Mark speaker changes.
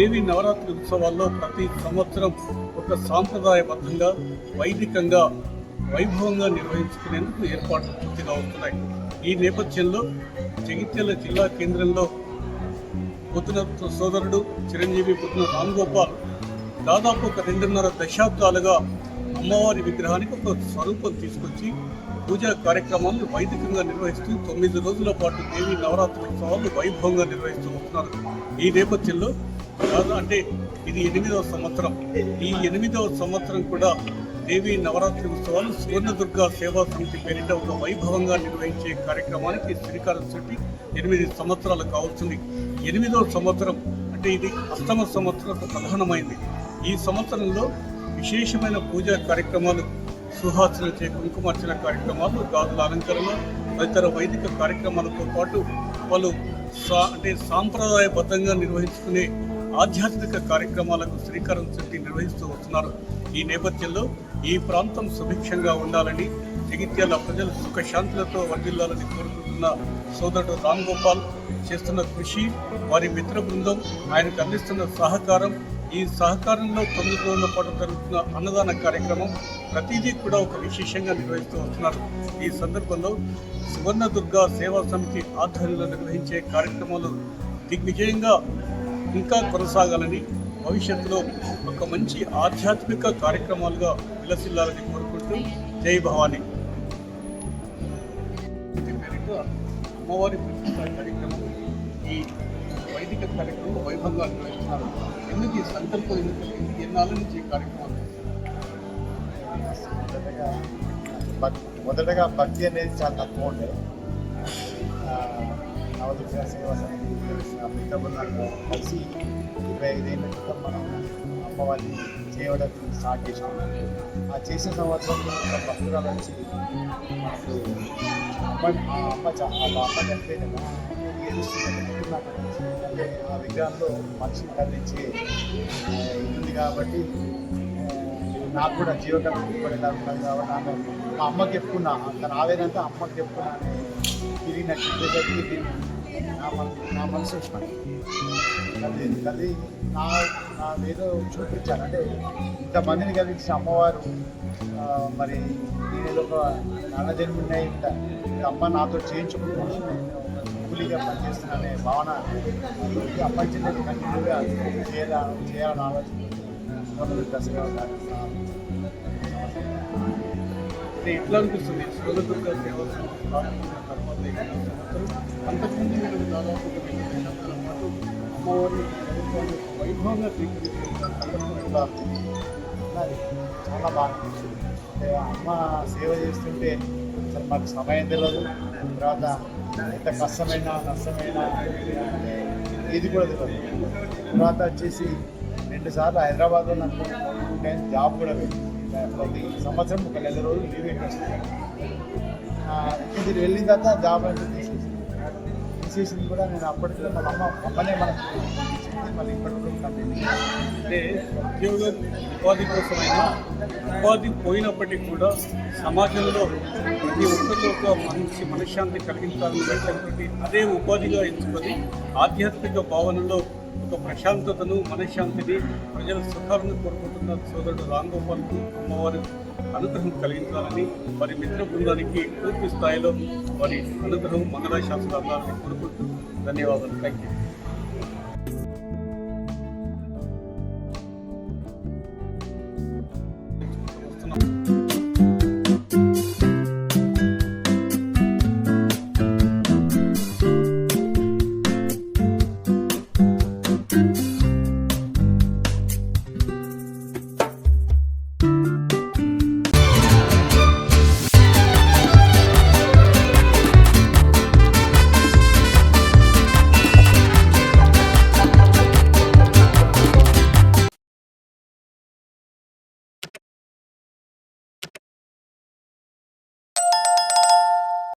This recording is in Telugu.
Speaker 1: దేవి నవరాత్రి ఉత్సవాల్లో ప్రతి సంవత్సరం ఒక సాంప్రదాయబద్ధంగా వైదికంగా వైభవంగా నిర్వహించుకునేందుకు ఏర్పాట్లు పూర్తిగా అవుతున్నాయి. ఈ నేపథ్యంలో జగిత్యాల జిల్లా కేంద్రంలో పొద్దున సోదరుడు చిరంజీవి పొద్దున రామ్ గోపాల్ దాదాపు ఒక రెండున్నర దశాబ్దాలుగా అమ్మవారి విగ్రహానికి ఒక స్వరూపం తీసుకొచ్చి పూజా కార్యక్రమాలను వైదికంగా నిర్వహిస్తూ తొమ్మిది రోజుల పాటు దేవి నవరాత్రి ఉత్సవాలు వైభవంగా నిర్వహిస్తూ వస్తున్నారు. ఈ నేపథ్యంలో అంటే ఇది ఎనిమిదవ సంవత్సరం. ఈ ఎనిమిదవ సంవత్సరం కూడా దేవి నవరాత్రి ఉత్సవాలు సువర్ణదుర్గ సేవా సమితి పేరిట ఒక వైభవంగా నిర్వహించే కార్యక్రమానికి శ్రీకారం చుట్టి ఎనిమిది సంవత్సరాలు కావస్తుంది ఎనిమిదవ సంవత్సరం అంటే ఇది అష్టమ సంవత్సరం ప్రధానమైంది. ఈ సంవత్సరంలో విశేషమైన పూజా కార్యక్రమాలు సుహాసన చే కుంకుమార్చన కార్యక్రమాలు గాజుల అలంకరణ తదితర వైదిక కార్యక్రమాలతో పాటు పలు సా అంటే సాంప్రదాయబద్ధంగా నిర్వహించుకునే ఆధ్యాత్మిక కార్యక్రమాలకు శ్రీకారం చుట్టి నిర్వహిస్తూ వస్తున్నారు. ఈ నేపథ్యంలో ఈ ప్రాంతం సుభిక్షంగా ఉండాలని జగిత్యాల ప్రజలు సుఖశాంతులతో వర్ధిల్లాలని కోరుకుంటున్న సోదరుడు రామ్ గోపాల్ చేస్తున్న కృషి వారి మిత్ర బృందం ఆయనకు అందిస్తున్న సహకారం ఈ సహకారంలో తొమ్మిది రోజుల పాటు జరుగుతున్న అన్నదాన కార్యక్రమం ప్రతిదీ కూడా ఒక విశేషంగా నిర్వహిస్తూ వస్తున్నారు. ఈ సందర్భంలో సువర్ణదుర్గ సేవా సమితి ఆధ్వర్యంలో నిర్వహించే కార్యక్రమాలు దిగ్విజయంగా ఇంకా కొనసాగాలని భవిష్యత్తులో ఒక మంచి ఆధ్యాత్మిక కార్యక్రమాలుగా విలసిల్లాలని కోరుకుంటూ జై భవాని. అమ్మవారి కార్యక్రమం ఈ వేదిక కార్యక్రమం వైభవంగా నిర్వహిస్తున్నారు. ఎందుకు ఈ సంకల్పం ఎందుకు ఎన్నాళ్ళ నుంచి ఈ కార్యక్రమం?
Speaker 2: మొదటగా భక్తి అనేది చాలా తక్కువ ఉండే. ఆ, నవదుర్గ సేవా సమితి కలిసి ఇరవై ఐదేళ్ళ క్రితం మనం అమ్మవారిని చేయడం స్టార్ట్ చేసాం ఆ చేసిన సంవత్సరంలో భక్తుల నుంచి వచ్చి మనకు అమ్మ అమ్మ చా- అమ్మ చనిపోయిన ఆ విగ్రహంలో మనిషిని కదిలించే ఉంది కాబట్టి నాకు కూడా జీవకళ పడేలా ఉంటుంది కాబట్టి ఆమె మా అమ్మకి చెప్పుకున్నా తన ఆవేదంతా అమ్మకి చెప్పుకున్నా అని తిరిగి నాకు చెప్పేసరికి నా మనసు నా మనసు అది అది నా నా ఏదో చూపించాను అంటే ఇంతమందిని కలిగించిన అమ్మవారు మరి నేను ఒక నాన్న జన్మున్నాయి అమ్మ నాతో చేయించుకుంటున్నాను నేను ఒక కూలీగా పనిచేస్తున్నానే భావన నాతోటి అప్పటి నుంచి కంటిన్యూగా చేయాల చేయాలని ఆలోచన దశగా
Speaker 1: అంటే ఎట్లా అనిపిస్తుంది? సోదరుదుర్గ సేవా అంతకుముందు మీరు దాదాపు పాటు ప్రభుత్వాన్ని వైభవంగా స్వీకరించిన సందర్భం
Speaker 2: చాలా బాగా అనిపిస్తుంది. అమ్మ సేవ చేస్తుంటే అసలు మాకు సమయం తెలియదు తర్వాత ఎంత కష్టమైనా నష్టమైనా అంటే కూడా తెలియదు తర్వాత వచ్చేసి రెండు సార్లు హైదరాబాద్లో నాకు టైం జాబ్ కూడా పెట్టింది ప్రతి సంవత్సరం ఒక నెల రోజులు లీవ్ ఎక్కడ ఇది వెళ్ళిన తర్వాత జాబ్ అంటే తీసేసి తీసేసింది కూడా నేను అప్పటికే మన అమ్మ అమ్మనే మనకు ఇచ్చింది మళ్ళీ ఇప్పటికీ
Speaker 1: అంటే ఉద్యోగం ఉపాధి కోసమైనా ఉపాధి పోయినప్పటికీ కూడా సమాజంలో ప్రతి ఒక్కరి ఒక మంచి మనశ్శాంతి కలిగించాలని అదే ఉపాధిగా ఎంచుకొని ఆధ్యాత్మిక భావనలో ఒక ప్రశాంతతను మనశ్శాంతిని ప్రజల సుఖాలను కోరుకుంటున్న సోదరుడు రామ్ గోపాల్కు అమ్మవారి అనుగ్రహం కలిగించాలని వారి మిత్ర బృందానికి పూర్తి స్థాయిలో వారి అనుగ్రహం మంగళ శాస్త్రాలని కోరుకుంటూ ధన్యవాదాలు. Thank you